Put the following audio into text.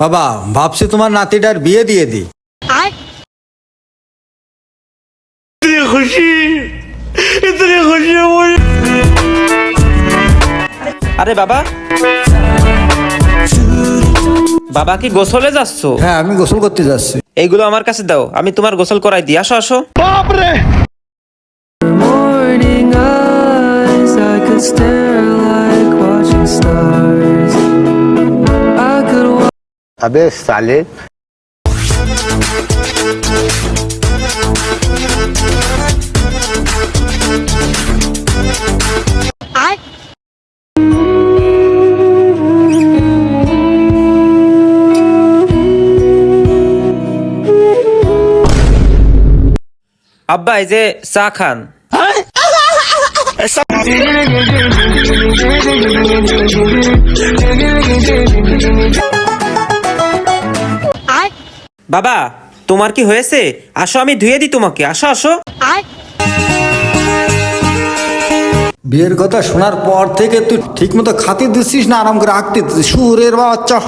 বাবা ভাবছি তোমার নাতিটার বিয়ে দিয়ে দি আরে বাবা। বাবা কি গোসলে যাচ্ছ? হ্যাঁ আমি গোসল করতে যাচ্ছি। এইগুলো আমার কাছে দাও আমি তোমার গোসল করাই দিই। আসো আসো। morning अबे साले আব্বা এই যে চা খান বাবা তোমার কি হয়েছে? আসো আমি ধুয়ে দিই তোমাকে। আসো আসো। বিয়ের কথা শোনার পর থেকে তুই ঠিক মতো খাতে দিচ্ছিস না আরাম করে আঁকতে দিচ্ছিস। সুরের বাচ্চা।